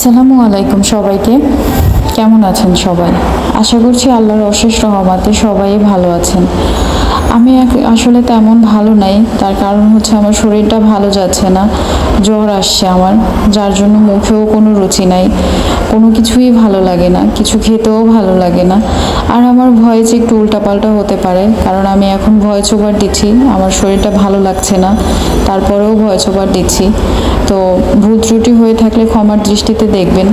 আসসালামু আলাইকুম সবাইকে। কেমন আছেন সবাই? আশা করছি আল্লাহর অশেষ রহমাতে সবাই ভালো আছেন। আমি আসলে তেমন ভালো নাই, তার কারণ হচ্ছে আমার শরীরটা ভালো যাচ্ছে না, জ্বর আসছে আমার, যার জন্য মুখেও কোনো রুচি নাই, কোনো কিছুই ভালো লাগে না, কিছু খেতেও ভালো লাগে না। আর আমার ভয়েস একটু উল্টাপাল্টা হতে পারে, কারণ আমি এখন ভয়েস ওভার দিচ্ছি, আমার শরীরটা ভালো লাগছে না, তারপরেও ভয়েস ওভার দিচ্ছি। তো ভুল ত্রুটি হয়ে থাকলে ক্ষমার দৃষ্টিতে দেখবেন।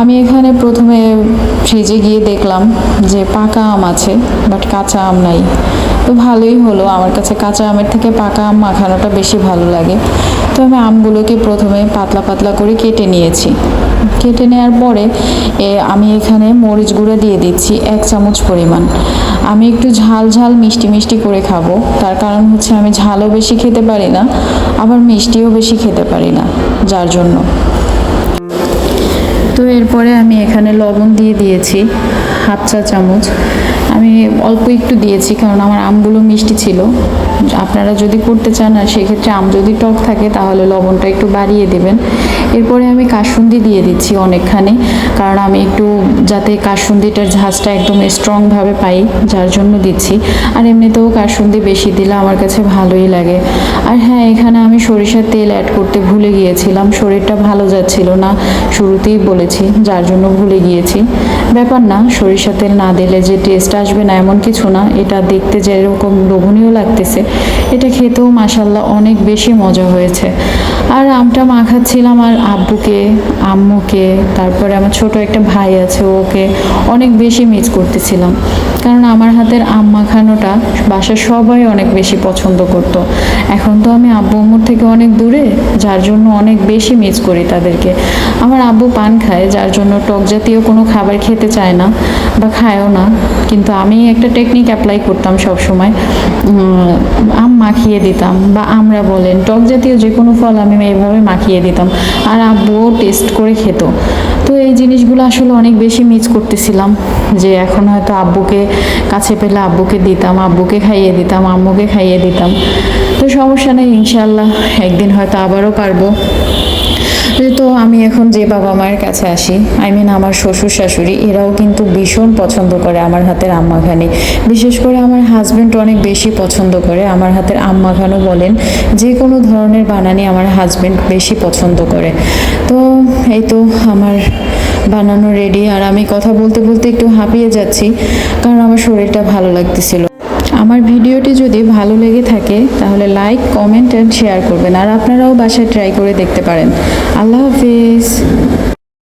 আমি এখানে প্রথমে ফ্রিজে গিয়ে দেখলাম যে পাকা আম আছে বাট কাঁচা আম নাই। তো ভালোই হলো, আমার কাছে কাঁচা আমের থেকে পাকা আম মাখানোটা বেশি ভালো লাগে। তো আমি আমগুলোকে প্রথমে পাতলা পাতলা করে কেটে নিয়েছি। কেটে নেওয়ার পরে আমি এখানে মরিচ গুঁড়া দিয়ে দিচ্ছি এক চামচ পরিমাণ। আমি একটু ঝাল ঝাল মিষ্টি মিষ্টি করে খাব। তার কারণ হচ্ছে আমি ঝালও বেশি খেতে পারি না, আবার মিষ্টিও বেশি খেতে পারি না, যার জন্য। এরপরে আমি এখানে লবণ দিয়ে দিয়েছি, হাফ চা চামচ। আমি অল্প একটু দিয়েছি, কারণ আমার আমগুলো মিষ্টি ছিল। আপনারা যদি করতে চান, আর সেক্ষেত্রে আম যদি টক থাকে, তাহলে লবণটা একটু বাড়িয়ে দেবেন। এরপরে আমি কাসুন্দি দিয়ে দিচ্ছি অনেকখানি, কারণ আমি একটু যাতে কাসুন্দিটার ঝাঁজটা একদম স্ট্রংভাবে পাই, যার জন্য দিচ্ছি। আর এমনিতেও কাসুন্দি বেশি দিলে আমার কাছে ভালোই লাগে। আর হ্যাঁ এখানে আমি সরিষার তেল অ্যাড করতে ভুলে গিয়েছিলাম। শরীরটা ভালো যাচ্ছিল না, শুরুতেই বলেছি, যার জন্য ভুলে গিয়েছি। ব্যাপার না সরিষা তেল না দিলে যে টেস্ট আসবে না, এমন কিছু না। এটা দেখতে যেরকম লোভনীয় লাগতেছে, এটা খেতেও মাসাল্লাহ অনেক বেশি মজা হয়েছে। আর আমটা মাখাচ্ছিলাম আর আব্বুকে, আম্মুকে, তারপরে আমার ছোট একটা ভাই আছে, ওকে অনেক বেশি মিস করতেছিলাম। কারণ আমার হাতের আম মাখানোটা বাসার সবাই অনেক বেশি পছন্দ করতো। এখন তো আমি আব্বু আম্মুর থেকে অনেক দূরে, যার জন্য অনেক বেশি মিস করি তাদেরকে। আমার আব্বু পান খায়, যার জন্য টক জাতীয় কোনো খাবার খেতে চায় না বা খায়ও না। কিন্তু আমি একটা টেকনিক অ্যাপ্লাই করতাম সব সময় আম মাখিয়ে দিতাম বা আমরা বলেন, টক জাতীয় যে কোনো ফল আমি এভাবে মাখিয়ে দিতাম। আর আব্বুও টেস্ট করে খেত। এই জিনিসগুলো আসলে অনেক বেশি মিস করতেছিলাম, যে এখন হয়তো আব্বুকে কাছে পেলে আব্বুকে দিতাম, আব্বুকে খাইয়ে দিতাম, আম্মুকে খাইয়ে দিতাম। তো সমস্যা নেই ইনশাল্লাহ একদিন হয়তো আবারও পারব। তো আমি এখন যে বাবা মায়ের কাছে আসি আই মিন আমার শ্বশুর শাশুড়ি, এরাও কিন্তু ভীষণ পছন্দ করে আমার হাতের আম মাখানি বিশেষ করে আমার হাজব্যান্ড অনেক বেশি পছন্দ করে, আমার হাতের আম মাখানো বলেন, যে কোনো ধরনের বানানি আমার হাজব্যান্ড বেশি পছন্দ করে। তো এই তো আমার বানানো রেডি আর আমি কথা বলতে বলতে একটু হাঁপিয়ে যাচ্ছি, কারণ আমার শরীরটা ভালো লাগতেছিল। আমার ভিডিওটি যদি ভালো লেগে থাকে, তাহলে লাইক, কমেন্ট অ্যান্ড শেয়ার করবেন। আর আপনারাও বাসায় ট্রাই করে দেখতে পারেন। আল্লাহ হাফিজ।